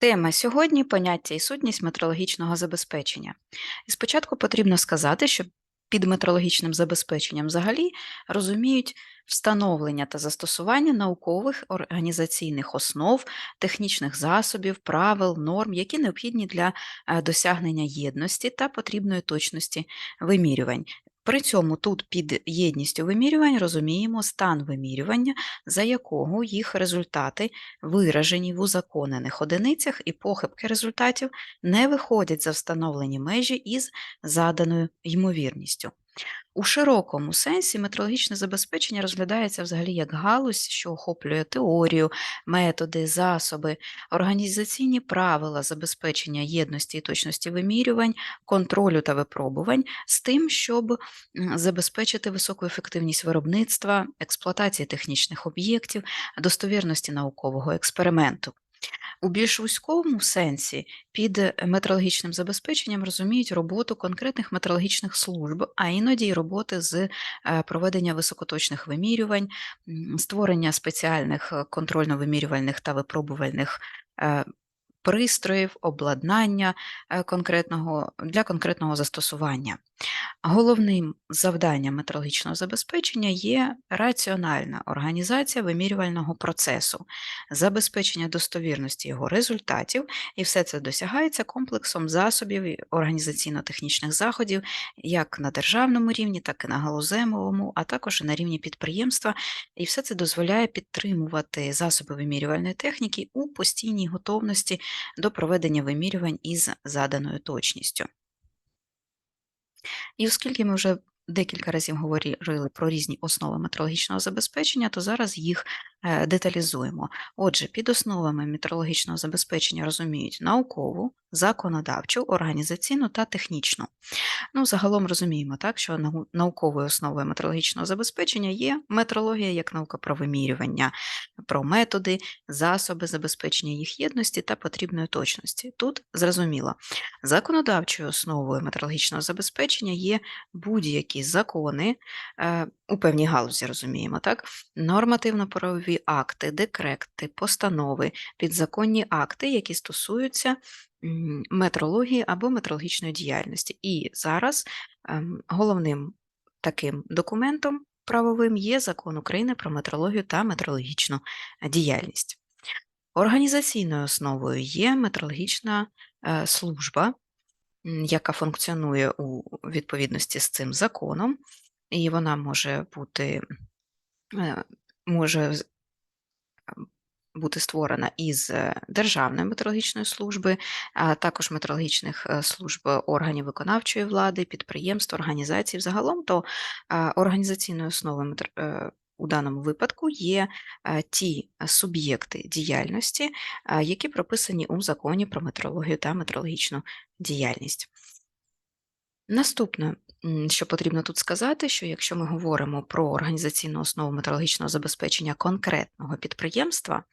Тема сьогодні поняття і сутність метрологічного забезпечення. І спочатку потрібно сказати, що під метрологічним забезпеченням взагалі розуміють встановлення та застосування наукових організаційних основ, технічних засобів, правил, норм, які необхідні для е, досягнення єдності та потрібної точності вимірювань. При цьому тут під єдністю вимірювань розуміємо стан вимірювання, за якого їх результати, виражені в узаконених одиницях і похибки результатів, не виходять за встановлені межі із заданою ймовірністю. У широкому сенсі метрологічне забезпечення розглядається взагалі як галузь, що охоплює теорію, методи, засоби, організаційні правила забезпечення єдності і точності вимірювань, контролю та випробувань з тим, щоб забезпечити високу ефективність виробництва, експлуатації технічних об'єктів, достовірності наукового експерименту. У більш вузькому сенсі під е, метрологічним забезпеченням розуміють роботу конкретних метрологічних служб, а іноді й роботи з е, проведення високоточних вимірювань, створення спеціальних е, контрольно-вимірювальних та випробувальних пристроїв, обладнання конкретного, для конкретного застосування. Головним завданням метрологічного забезпечення є раціональна організація вимірювального процесу, забезпечення достовірності його результатів, і все це досягається комплексом засобів організаційно-технічних заходів як на державному рівні, так і на галуземовому, а також і на рівні підприємства. І все це дозволяє підтримувати засоби вимірювальної техніки у постійній готовності до проведення вимірювань із заданою точністю. І оскільки ми вже декілька разів говорили про різні основи метрологічного забезпечення, то зараз їх е, деталізуємо. Отже, під основами метрологічного забезпечення розуміють наукову, законодавчу, організаційну та технічну. Ну, Загалом розуміємо, так, що науковою основою метрологічного забезпечення є метрологія як наука про вимірювання, про методи, засоби забезпечення їх єдності та потрібної точності. Тут зрозуміло, законодавчою основою метрологічного забезпечення є будь-які закони, е, у певній галузі розуміємо, так? Нормативно-правові акти, декрети, постанови, підзаконні акти, які стосуються метрології або метрологічної діяльності. І зараз ем, головним таким документом правовим є закон України про метрологію та метрологічну діяльність. Організаційною основою є метрологічна е, служба, яка функціонує у відповідності з цим законом, і вона може бути е, може бути створена із е, Державної метрологічної служби, а також метрологічних е, служб органів виконавчої влади, підприємств, організацій. Взагалом то організаційною основою у даному випадку є ті суб'єкти діяльності, які прописані у законі про метрологію та метрологічну діяльність. Наступне, що потрібно тут сказати, що якщо ми говоримо про організаційну основу метрологічного забезпечення конкретного підприємства,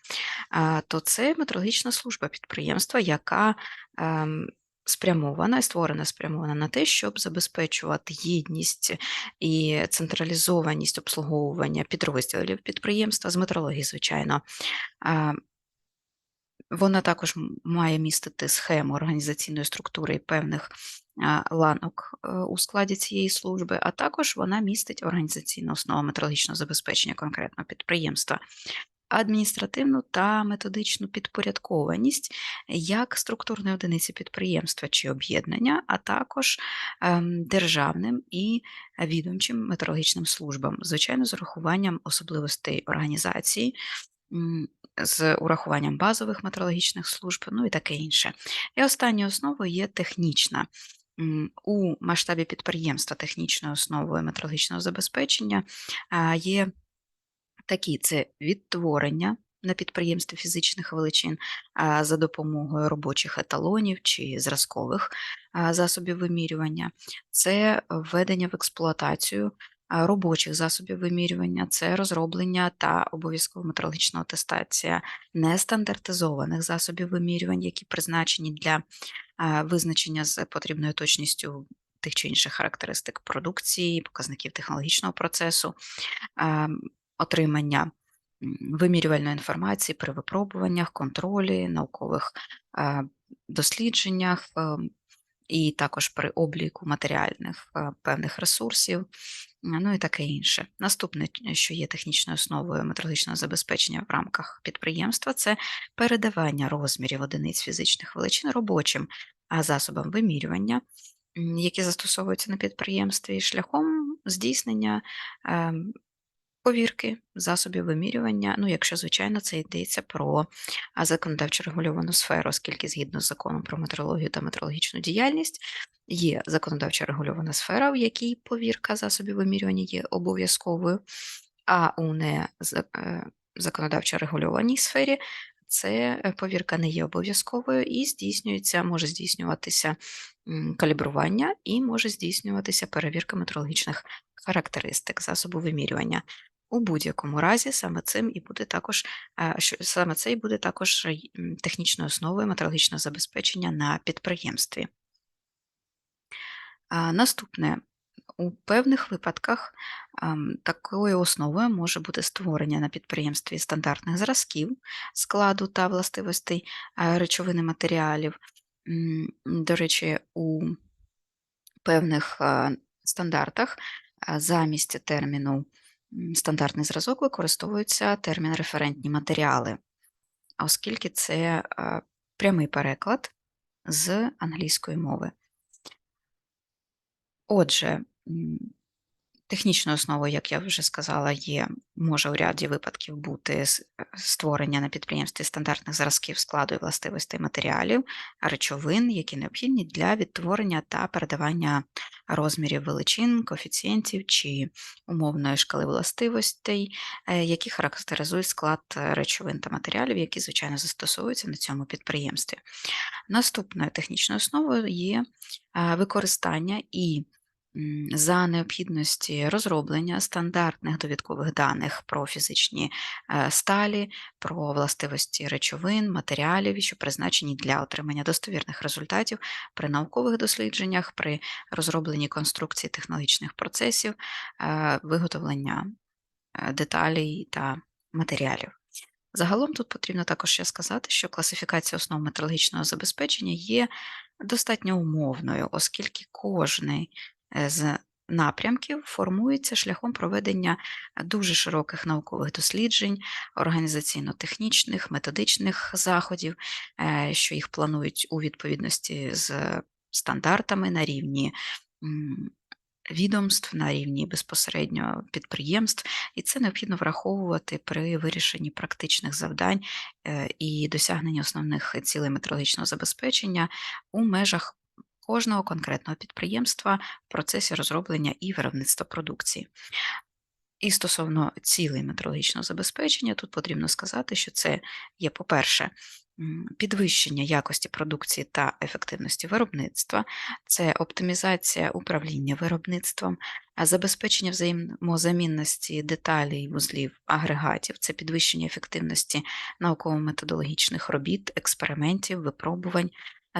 то це метрологічна служба підприємства, яка ем, спрямована і створена спрямована на те, щоб забезпечувати єдність і централізованість обслуговування підрозділів підприємства з метрології, звичайно. Вона також має містити схему організаційної структури певних ланок е, у складі цієї служби, а також вона містить організаційну основу метрологічного забезпечення конкретного підприємства. Адміністративну та методичну підпорядкованість як структурної одиниці підприємства чи об'єднання, а також ем, державним і відомчим метрологічним службам, звичайно, з урахуванням особливостей організації, з урахуванням базових метрологічних служб, ну і таке інше. І останньою основою є технічна. У масштабі підприємства технічною основою метрологічного забезпечення є такі: це відтворення на підприємстві фізичних величин за допомогою робочих еталонів чи зразкових засобів вимірювання, це введення в експлуатацію робочих засобів вимірювання, це розроблення та обов'язкова метрологічна атестація нестандартизованих засобів вимірювань, які призначені для визначення з потрібною точністю тих чи інших характеристик продукції, показників технологічного процесу, отримання вимірювальної інформації при випробуваннях, контролі, наукових е, дослідженнях ем, і також при обліку матеріальних е, певних ресурсів, ну і таке інше. Наступне, що є технічною основою метрологічного забезпечення в рамках підприємства, це передавання розмірів одиниць фізичних величин робочим засобам вимірювання, які застосовуються на підприємстві, шляхом здійснення ем, повірки засобів вимірювання, ну, якщо, звичайно, це йдеться про законодавчо регульовану сферу, оскільки згідно з законом про метрологію та метрологічну діяльність є законодавчо регульована сфера, в якій повірка засобів вимірювання є обов'язковою, а у не е, законодавчо регульованій сфері це е, повірка не є обов'язковою і здійснюється, може здійснюватися калібрування і може здійснюватися перевірка метрологічних характеристик засобу вимірювання. У будь-якому разі саме цим і буде також, що саме це і буде також технічною основою метрологічного забезпечення на підприємстві. Наступне у певних випадках такою основою може бути створення на підприємстві стандартних зразків складу та властивостей речовини матеріалів. До речі, у певних стандартах замість терміну стандартний зразок використовується термін референтні матеріали, оскільки це прямий переклад з англійської мови. Отже, Технічною основою, як я вже сказала, є, може у ряді випадків бути е, створення на підприємстві стандартних зразків складу і властивостей матеріалів, речовин, які необхідні для відтворення та передавання розмірів величин, коефіцієнтів чи умовної шкали властивостей, е, які характеризують склад речовин та матеріалів, які, звичайно, застосовуються на цьому підприємстві. Наступною технічною основою є е, використання і за необхідності розроблення стандартних довідкових даних про фізичні е, сталі, про властивості речовин, матеріалів, що призначені для отримання достовірних результатів при наукових дослідженнях, при розробленні конструкції технологічних процесів, е, виготовлення е, деталей та матеріалів. Загалом тут потрібно також ще сказати, що класифікація основ метрологічного забезпечення є достатньо умовною, оскільки кожний з напрямків формується шляхом проведення дуже широких наукових досліджень, організаційно-технічних, методичних заходів, е, що їх планують у відповідності з стандартами на рівні. Відомств на рівні безпосередньо підприємств, і це необхідно враховувати при вирішенні практичних завдань е, і досягненні основних цілей метрологічного забезпечення у межах кожного конкретного підприємства в процесі розроблення і виробництва продукції. І стосовно цілей метрологічного забезпечення, тут потрібно сказати, що це є, по-перше, підвищення якості продукції та ефективності виробництва, це оптимізація управління виробництвом, забезпечення взаємозамінності деталей, вузлів, агрегатів, це підвищення ефективності науково-методологічних робіт, експериментів, випробувань,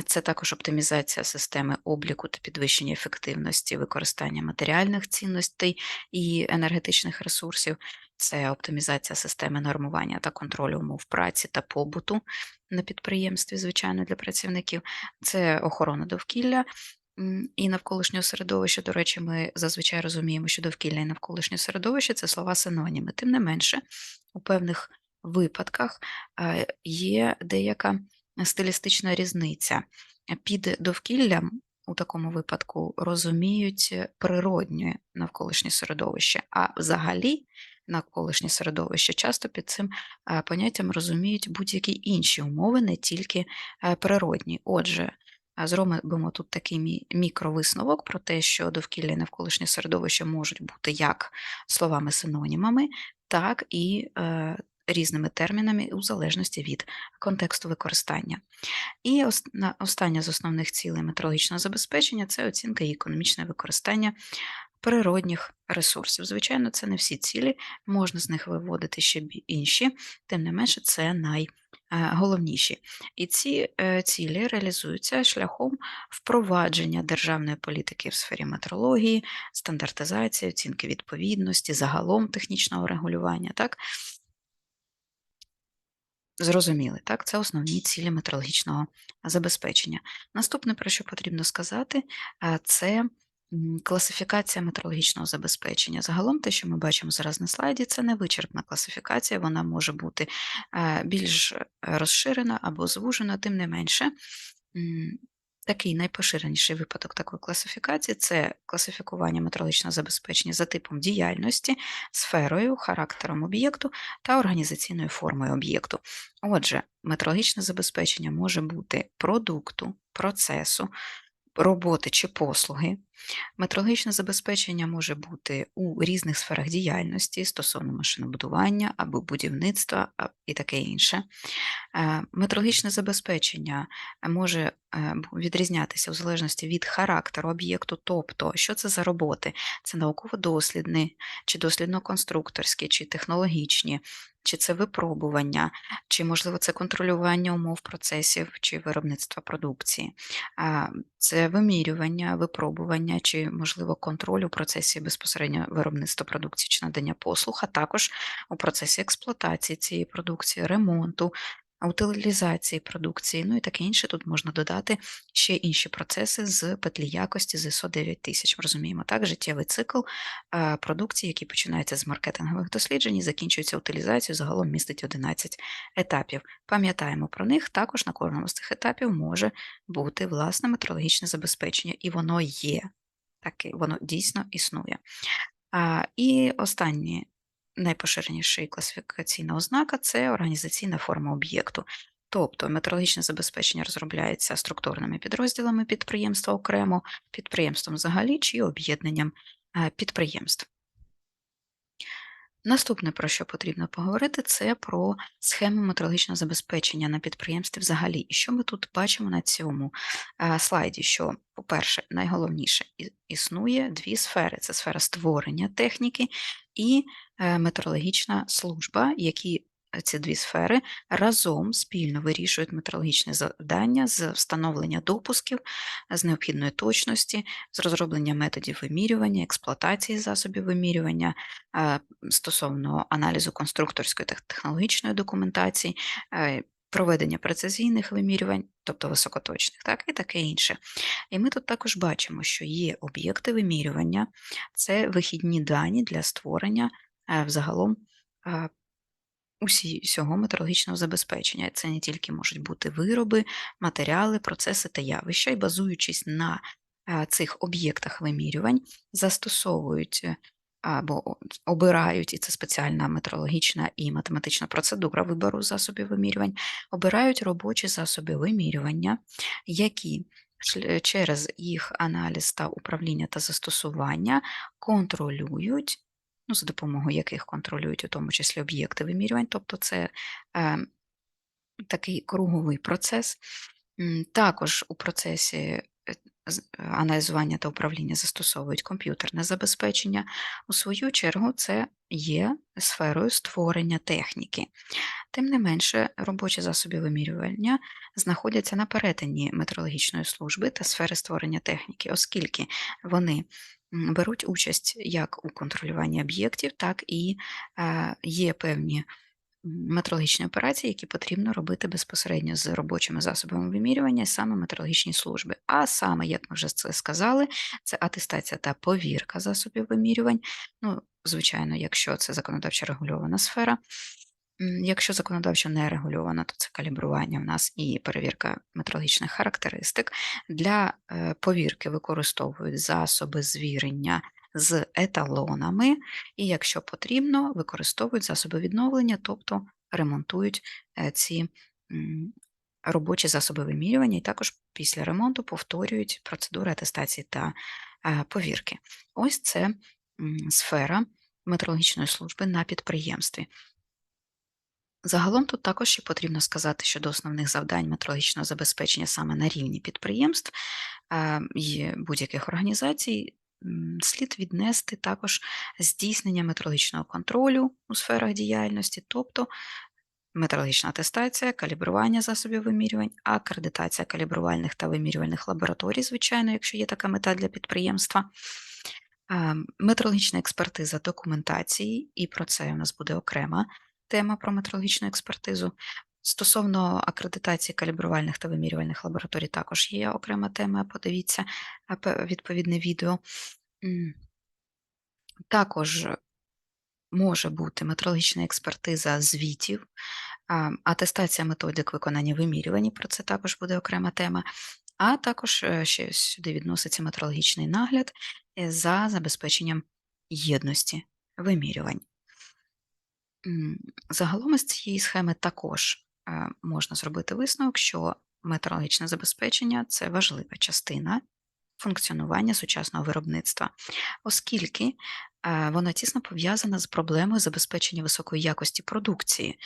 це також оптимізація системи обліку та підвищення ефективності використання матеріальних цінностей і енергетичних ресурсів, це оптимізація системи нормування та контролю умов праці та побуту на підприємстві, звичайно, для працівників, це охорона довкілля. І навколишнього середовища, до речі, ми зазвичай розуміємо, що довкілля і навколишнє середовище це слова синоніми. Тим не менше, у певних випадках є деяка стилістична різниця. Під довкіллям у такому випадку розуміють природнє навколишнє середовище, а взагалі навколишнє середовище часто під цим е, поняттям розуміють будь-які інші умови, не тільки е, природні. Отже, е, зробимо тут такий мікровисновок про те, що довкілля і навколишнє середовище можуть бути як словами-синонімами, так і різними термінами у залежності від контексту використання. І остання з основних цілей метрологічного забезпечення це оцінка і економічне використання природних ресурсів. Звичайно, це не всі цілі, можна з них виводити ще інші, тим не менше, це найголовніші. І ці е, цілі реалізуються шляхом впровадження державної політики в сфері метрології, стандартизації, оцінки відповідності, загалом технічного регулювання. Так? Зрозуміли, так? Це основні цілі метрологічного забезпечення. Наступне, про що потрібно сказати, е, це класифікація метрологічного забезпечення. Загалом, те, що ми бачимо зараз на слайді, це не вичерпна класифікація, вона може бути е, більш е, розширена або звужена, тим не менше. Такий найпоширеніший випадок такої класифікації це класифікування метрологічного забезпечення за типом діяльності, сферою, характером об'єкту та організаційною формою об'єкту. Отже, метрологічне забезпечення може бути продукту, процесу, роботи чи послуги. Метрологічне забезпечення може бути у різних сферах діяльності стосовно машинобудування або будівництва і таке інше. Е, Метрологічне забезпечення може е, відрізнятися в залежності від характеру об'єкту, тобто, що це за роботи? Це науково-дослідні, чи дослідно-конструкторські, чи технологічні, чи це випробування, чи, можливо, це контролювання умов процесів чи виробництва продукції. Це вимірювання, випробування, чи, можливо, контроль у процесі безпосередньо виробництва продукції чи надання послуг, а також у процесі експлуатації цієї продукції, ремонту, утилізації продукції, ну і таке інше. Тут можна додати ще інші процеси з петлі якості з ISO 9000. Ми розуміємо так, життєвий цикл е, продукції, який починається з маркетингових досліджень і закінчується утилізацією, загалом містить 11 етапів. Пам'ятаємо про них, також на кожному з цих етапів може бути власне метрологічне забезпечення, і воно є. Таке, воно дійсно існує. А, І останнє найпоширеніша класифікаційна ознака це організаційна форма об'єкту. Тобто метрологічне забезпечення розробляється структурними підрозділами підприємства окремо, підприємством взагалі чи об'єднанням е, підприємств. Наступне, про що потрібно поговорити, це про схему метрологічного забезпечення на підприємстві взагалі. І що ми тут бачимо на цьому е, слайді? Що, по-перше, найголовніше існує дві сфери: це сфера створення техніки і е, метрологічна служба, які ці дві сфери разом спільно вирішують метрологічне завдання з встановлення допусків, з необхідної точності, з розроблення методів вимірювання, експлуатації засобів вимірювання, е, стосовно аналізу конструкторської та технологічної документації, е, проведення прецизійних вимірювань, тобто високоточних, так, і таке інше. І ми тут також бачимо, що є об'єкти вимірювання, це вихідні дані для створення е, взагалом усі, всього метрологічного забезпечення. Це не тільки можуть бути вироби, матеріали, процеси та явища, і базуючись на е, цих об'єктах вимірювань, застосовують е, або обирають, і це спеціальна метрологічна і математична процедура вибору засобів вимірювань, обирають робочі засоби вимірювання, які через їх аналіз та управління та застосування контролюють, ну, за допомогою яких контролюють у тому числі об'єкти вимірювань, тобто це е, такий круговий процес. Також у процесі аналізування та управління застосовують комп'ютерне забезпечення. У свою чергу, це є сферою створення техніки. Тим не менше, робочі засоби вимірювання знаходяться на перетині метрологічної служби та сфери створення техніки, оскільки вони беруть участь як у контролюванні об'єктів, так і е, є певні метрологічні операції, які потрібно робити безпосередньо з робочими засобами вимірювання, саме метрологічні служби. А саме, як ми вже це сказали, це атестація та повірка засобів вимірювань. Ну, звичайно, якщо це законодавчо регульована сфера. Якщо законодавчо не регульовано, то це калібрування в нас і перевірка метрологічних характеристик. Для е, повірки використовують засоби звірення з еталонами, і якщо потрібно, використовують засоби відновлення, тобто ремонтують е, ці робочі засоби вимірювання, і також після ремонту повторюють процедури атестації та е, повірки. Ось це сфера метрологічної служби на підприємстві. Загалом тут також ще потрібно сказати щодо основних завдань метрологічного забезпечення саме на рівні підприємств е, і будь-яких організацій. Слід віднести також здійснення метрологічного контролю у сферах діяльності, тобто метрологічна атестація, калібрування засобів вимірювань, акредитація калібрувальних та вимірювальних лабораторій, звичайно, якщо є така мета для підприємства. Е, Метрологічна експертиза документації, і про це у нас буде окрема тема про метрологічну експертизу. Стосовно акредитації калібрувальних та вимірювальних лабораторій також є окрема тема, подивіться відповідне відео. Також може бути метрологічна експертиза звітів, атестація методик виконання вимірювань, про це також буде окрема тема. А також е, ще сюди відноситься метрологічний нагляд е, за забезпеченням єдності вимірювань. Загалом із цієї схеми також можна зробити висновок, що метрологічне забезпечення це важлива частина функціонування сучасного виробництва, оскільки воно тісно пов'язане з проблемою забезпечення високої якості продукції,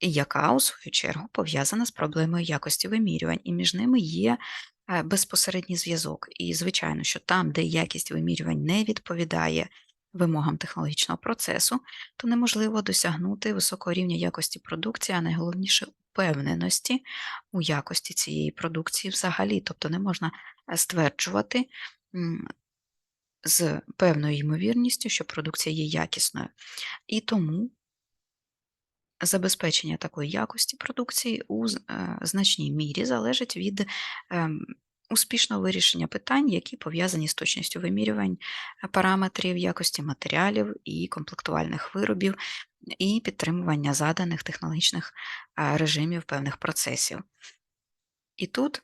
яка, у свою чергу, пов'язана з проблемою якості вимірювань, і між ними є безпосередній зв'язок. І, звичайно, що там, де якість вимірювань не відповідає вимогам технологічного процесу, то неможливо досягнути високого рівня якості продукції, а найголовніше упевненості у якості цієї продукції взагалі. Тобто не можна е, стверджувати з певною ймовірністю, що продукція є якісною. І тому забезпечення такої якості продукції у е, значній мірі залежить від ем, успішного вирішення питань, які пов'язані з точністю вимірювань е, параметрів якості матеріалів і комплектувальних виробів, і підтримування заданих технологічних е, режимів певних процесів. І тут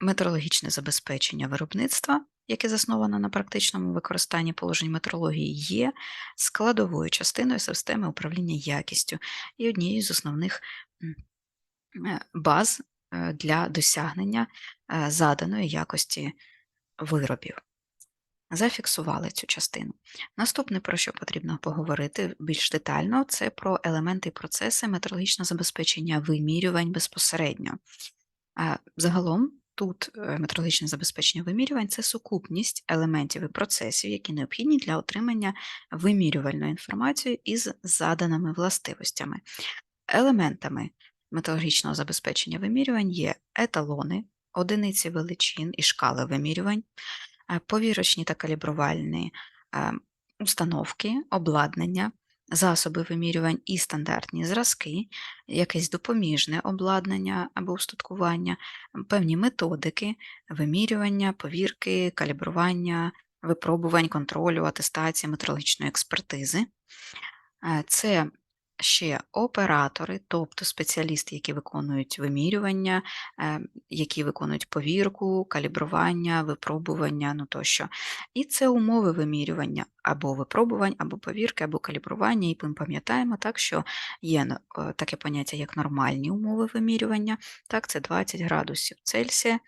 метрологічне забезпечення виробництва, яке засновано на практичному використанні положень метрології, є складовою частиною системи управління якістю і однією з основних е, баз для досягнення е, заданої якості виробів. Зафіксували цю частину. Наступне, про що потрібно поговорити більш детально, це про елементи і процеси метрологічного забезпечення вимірювань безпосередньо. Загалом тут е, метрологічне забезпечення вимірювань це сукупність елементів і процесів, які необхідні для отримання вимірювальної інформації із заданими властивостями. Елементами метрологічного забезпечення вимірювань є еталони, одиниці величин і шкали вимірювань, е, повірочні та калібрувальні е, установки, обладнання, засоби вимірювань і стандартні зразки, якесь допоміжне обладнання або устаткування, певні методики вимірювання, повірки, калібрування, випробувань, контролю, атестації, метрологічної експертизи. Е, Це ще оператори, тобто спеціалісти, які виконують вимірювання, е, які виконують повірку, калібрування, випробування, ну тощо. І це умови вимірювання або випробувань, або повірки, або калібрування. І ми пам'ятаємо так, що є е, таке поняття, як нормальні умови вимірювання. Так, це 20 градусів Цельсія,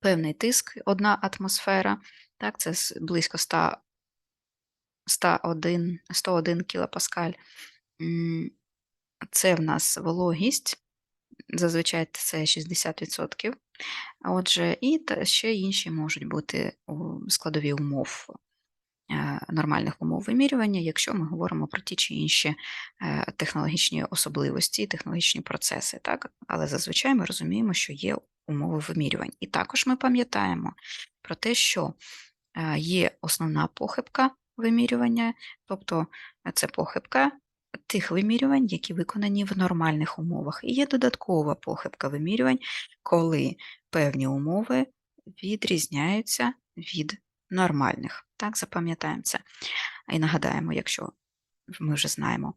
певний тиск, одна атмосфера. Так, це близько 100 101, 101 кілопаскаль. Це в нас вологість, зазвичай це 60%. Отже, і ще інші можуть бути складові умов е, нормальних умов вимірювання, якщо ми говоримо про ті чи інші е, технологічні особливості, технологічні процеси. Так? Але зазвичай ми розуміємо, що є умови вимірювань. І також ми пам'ятаємо про те, що е, є основна похибка вимірювання, тобто е, це похибка тих вимірювань, які виконані в нормальних умовах. І є додаткова похибка вимірювань, коли певні умови відрізняються від нормальних. Так, запам'ятаємо це. І нагадаємо, якщо ми вже знаємо.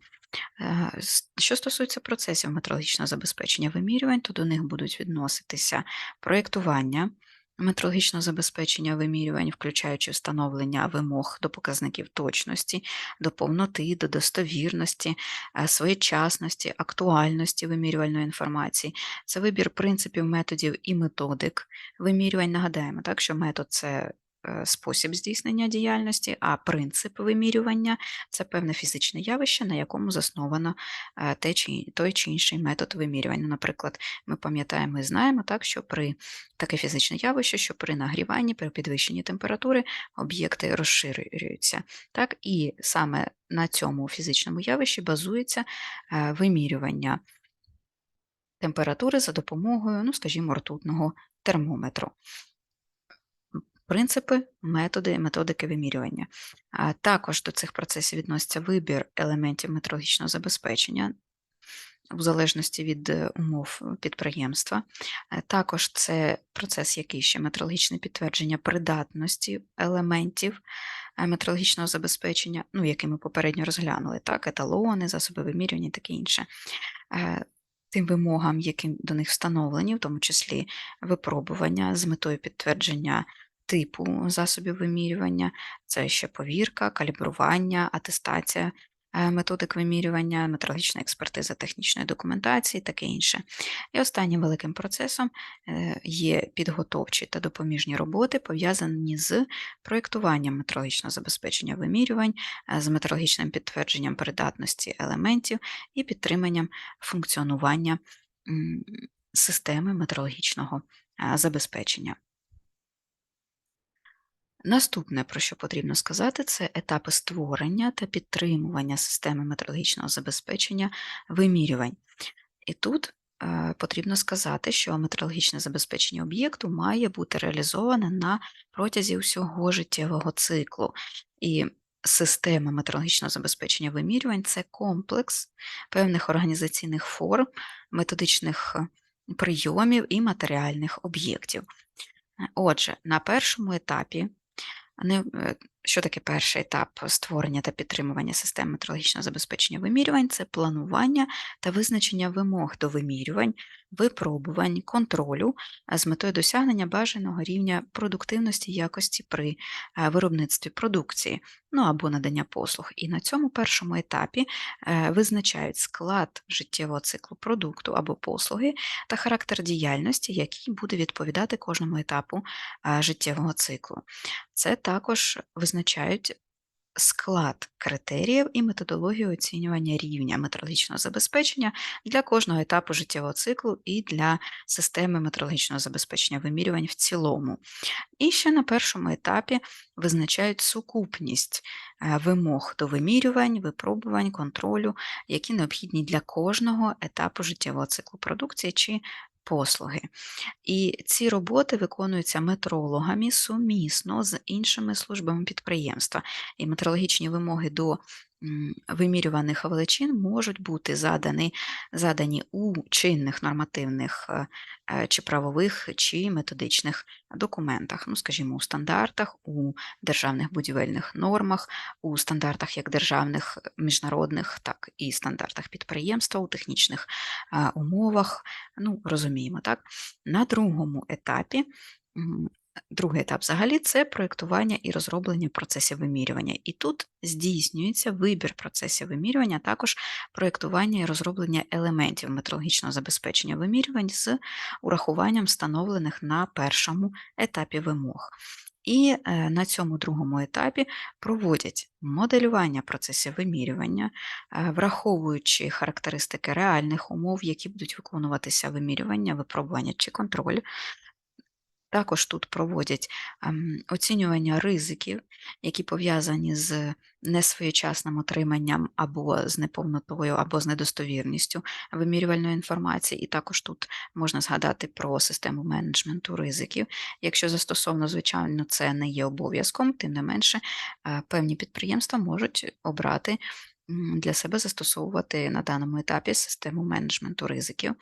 Е, Що стосується процесів метрологічного забезпечення вимірювань, то до них будуть відноситися проєктування метрологічного забезпечення вимірювань, включаючи встановлення вимог до показників точності, до повноти, до достовірності, е, своєчасності, актуальності вимірювальної інформації. Це вибір принципів, методів і методик вимірювань. Нагадаємо, так, що метод це спосіб здійснення діяльності, а принцип вимірювання це певне фізичне явище, на якому засновано е, те чи, той чи інший метод вимірювання. Наприклад, ми пам'ятаємо і знаємо, так, що при таке фізичне явище, що при нагріванні, при підвищенні температури об'єкти розширюються. Так, і саме на цьому фізичному явищі базується е, вимірювання температури за допомогою, ну, скажімо, ртутного термометру. Принципи, методи методики вимірювання. Також до цих процесів відноситься вибір елементів метрологічного забезпечення. у залежності від е, умов е, підприємства. Е, також це процес, який ще метрологічне підтвердження придатності елементів метрологічного забезпечення, ну, який ми попередньо розглянули, так, еталони, засоби вимірювання і таке інше. Тим вимогам, які до них встановлені, в тому числі випробування з метою підтвердження типу засобів вимірювання, це ще повірка, калібрування, атестація Е, методик вимірювання, метрологічна експертиза технічної документації, таке інше. І останнім великим процесом е, є підготовчі та допоміжні роботи, пов'язані з проєктуванням метрологічного забезпечення вимірювань, е, з метрологічним підтвердженням придатності елементів і підтриманням функціонування системи метрологічного забезпечення. Наступне, про що потрібно сказати, це етапи створення та підтримування системи метрологічного забезпечення вимірювань. І тут е, потрібно сказати, що метрологічне забезпечення об'єкту має бути реалізоване на протязі усього життєвого циклу. І система метрологічного забезпечення вимірювань це комплекс певних організаційних форм, методичних е, прийомів і матеріальних об'єктів. Отже, на першому етапі не, е, що таке перший етап створення та підтримування системи метрологічного забезпечення вимірювань? Це планування та визначення вимог до вимірювань, випробувань, контролю з метою досягнення бажаного рівня продуктивності якості при е, виробництві продукції, ну або надання послуг. І на цьому першому етапі е, визначають склад життєвого циклу продукту або послуги та характер діяльності, який буде відповідати кожному етапу життєвого циклу. Це також визначають склад критеріїв і методологію оцінювання рівня метрологічного забезпечення для кожного етапу життєвого циклу і для системи метрологічного забезпечення вимірювань в цілому. І ще на першому етапі визначають сукупність е, вимог до вимірювань, випробувань, контролю, які необхідні для кожного етапу життєвого циклу продукції чи послуги. І ці роботи виконуються метрологами сумісно з іншими службами підприємства. І метрологічні вимоги до вимірюваних величин можуть бути задані задані у чинних нормативних е, е, чи правових, чи методичних документах, ну, скажімо, у стандартах, у державних будівельних нормах, у стандартах як державних міжнародних, так і стандартах підприємства, у технічних е, умовах. Ну, розуміємо, так? На другому етапі Другий етап взагалі це проєктування і розроблення процесів вимірювання. І тут здійснюється вибір процесів вимірювання, а також проєктування і розроблення елементів метрологічного забезпечення вимірювань з урахуванням встановлених на першому етапі вимог. І е, на цьому другому етапі проводять моделювання процесів вимірювання, е, враховуючи характеристики реальних умов, які будуть виконуватися вимірювання, випробування чи контроль, також тут проводять ем, оцінювання ризиків, які пов'язані з несвоєчасним отриманням або з неповнотою, або з недостовірністю вимірювальної інформації. І також тут можна згадати про систему менеджменту ризиків. Якщо застосовано, звичайно, це не є обов'язком, тим не менше е, певні підприємства можуть обрати для себе застосовувати на даному етапі систему менеджменту ризиків.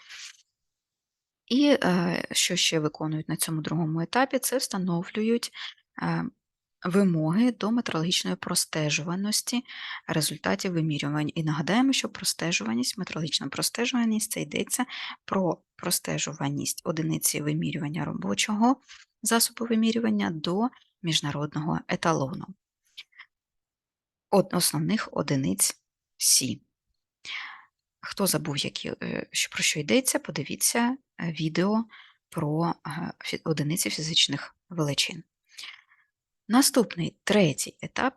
І е, що ще виконують на цьому другому етапі, це встановлюють е, вимоги до метрологічної простежуваності результатів вимірювань. І нагадаємо, що простежуваність, метрологічна простежуваність це йдеться про простежуваність одиниці вимірювання робочого засобу вимірювання до міжнародного еталону, основних одиниць Сі. Хто забув, які, е, про що йдеться, подивіться е, відео про е, одиниці фізичних величин. Наступний третій етап.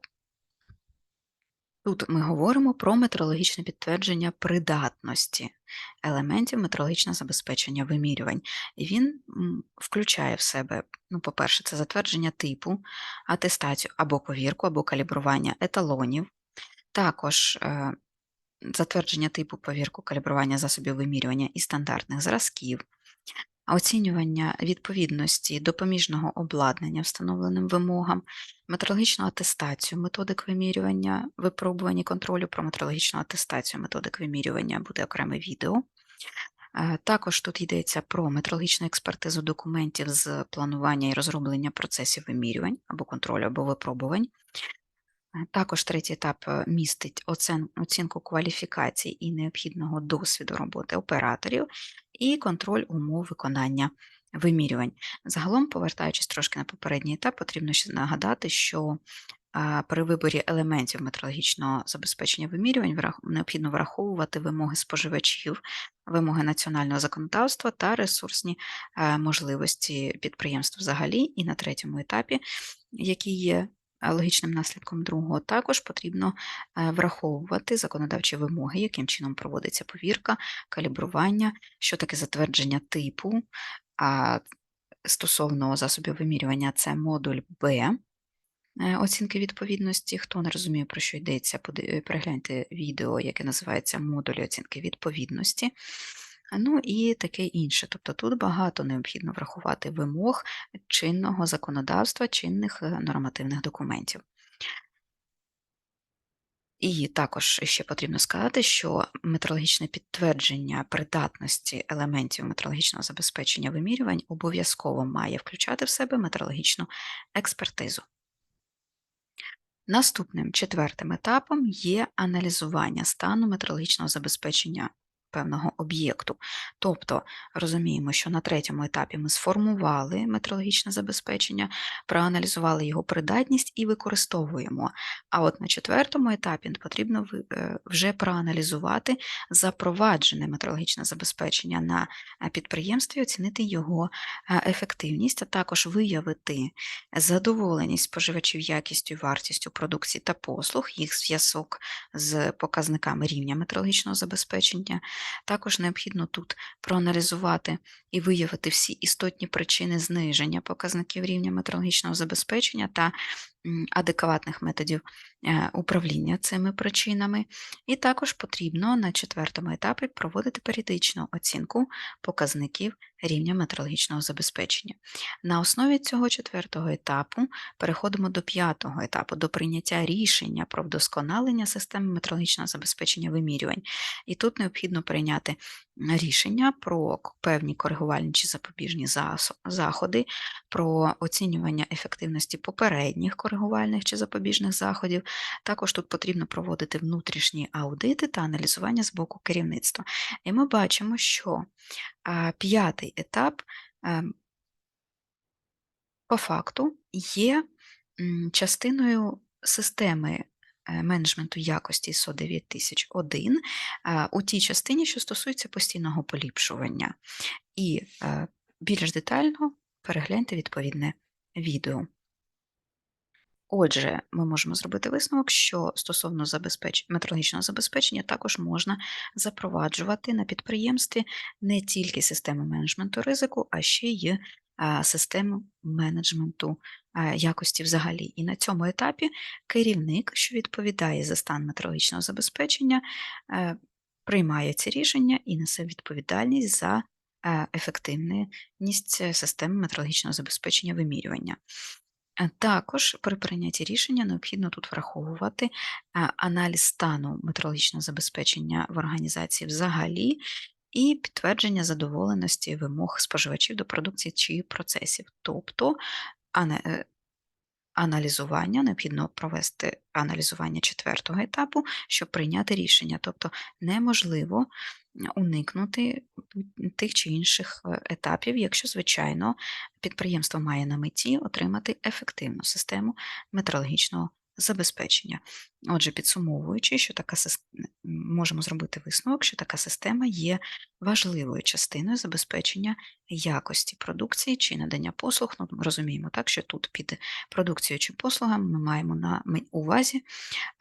Тут ми говоримо про метрологічне підтвердження придатності елементів метрологічного забезпечення вимірювань. І він включає в себе, ну, по-перше, це затвердження типу, атестацію або повірку, або калібрування еталонів, також затвердження типу повірку калібрування засобів вимірювання і стандартних зразків, оцінювання відповідності допоміжного обладнання встановленим вимогам, метрологічну атестацію методик вимірювання, випробування контролю про метрологічну атестацію методик вимірювання буде окреме відео. Е, Також тут йдеться про метрологічну експертизу документів з планування і розроблення процесів вимірювань або контролю, або випробувань. Е, Також третій етап е, містить оцінку кваліфікацій і необхідного досвіду роботи операторів і контроль умов виконання вимірювань. Загалом, повертаючись трошки на попередній етап, потрібно ще нагадати, що а, при виборі елементів метрологічного забезпечення вимірювань необхідно враховувати вимоги споживачів, вимоги національного законодавства та ресурсні е, можливості підприємств взагалі. І на третьому етапі, який є е, логічним наслідком другого, також потрібно е, враховувати законодавчі вимоги, яким чином проводиться повірка, калібрування, що таке затвердження типу. А стосовно засобів вимірювання, це модуль Б е, оцінки відповідності. Хто не розуміє, про що йдеться, перегляньте відео, яке називається Модулі оцінки відповідності. Ну і таке інше. Тобто тут багато необхідно врахувати вимог чинного законодавства, чинних е, нормативних документів. І також ще потрібно сказати, що метрологічне підтвердження придатності елементів метрологічного забезпечення вимірювань обов'язково має включати в себе метрологічну експертизу. Наступним четвертим етапом є аналізування стану метрологічного забезпечення певного об'єкту. Тобто розуміємо, що на третьому етапі ми сформували метрологічне забезпечення, проаналізували його придатність і використовуємо. А от на четвертому етапі потрібно е, вже проаналізувати запроваджене метрологічне забезпечення на е, підприємстві, оцінити його е, ефективність, а також виявити задоволеність споживачів якістю і вартістю продукції та послуг, їх зв'язок з показниками рівня метрологічного забезпечення. Також необхідно тут проаналізувати і виявити всі істотні причини зниження показників рівня метрологічного забезпечення та адекватних методів е, управління цими причинами. І також потрібно на четвертому етапі проводити періодичну оцінку показників рівня метрологічного забезпечення. На основі цього четвертого етапу переходимо до п'ятого етапу, до прийняття рішення про вдосконалення системи метрологічного забезпечення вимірювань. І тут необхідно прийняти рішення про певні коригувальні чи запобіжні заходи, про оцінювання ефективності попередніх коригувальних чи запобіжних заходів. Також тут потрібно проводити внутрішні аудити та аналізування з боку керівництва. І ми бачимо, що п'ятий етап ем, по факту є частиною системи е, менеджменту якості ISO 9001 у тій частині, що стосується постійного поліпшування. І е, більш детально перегляньте відповідне відео. Отже, ми можемо зробити висновок, що стосовно забезпеч... метрологічного забезпечення також можна запроваджувати на підприємстві не тільки систему менеджменту ризику, а ще й систему менеджменту якості взагалі. І на цьому етапі керівник, що відповідає за стан метрологічного забезпечення, е, приймає ці рішення і несе відповідальність за е, ефективність е, системи метрологічного забезпечення вимірювання. Е, Також при прийнятті рішення необхідно тут враховувати е, аналіз стану метрологічного забезпечення в організації взагалі і підтвердження задоволеності вимог споживачів до продукції чи процесів. Тобто е, аналізування, необхідно провести аналізування четвертого етапу, щоб прийняти рішення. Тобто неможливо уникнути тих чи інших е, етапів, якщо, звичайно, підприємство має на меті отримати ефективну систему метрологічного забезпечення. Отже, підсумовуючи, що така сис- можемо зробити висновок, що така система є важливою частиною забезпечення якості продукції чи надання послуг. Ну, ми розуміємо так, що тут під продукцією чи послугами ми маємо на увазі,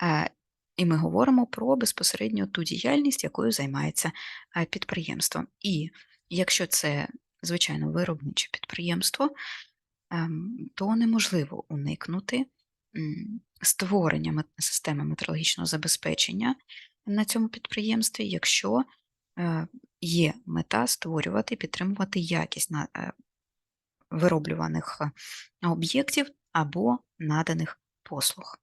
е, і ми говоримо про безпосередньо ту діяльність, якою займається підприємство. І якщо це, звичайно, виробниче підприємство, ем, то неможливо уникнути створення системи метрологічного забезпечення на цьому підприємстві, якщо е, є мета створювати і підтримувати якість е, вироблюваних е, об'єктів або наданих послуг.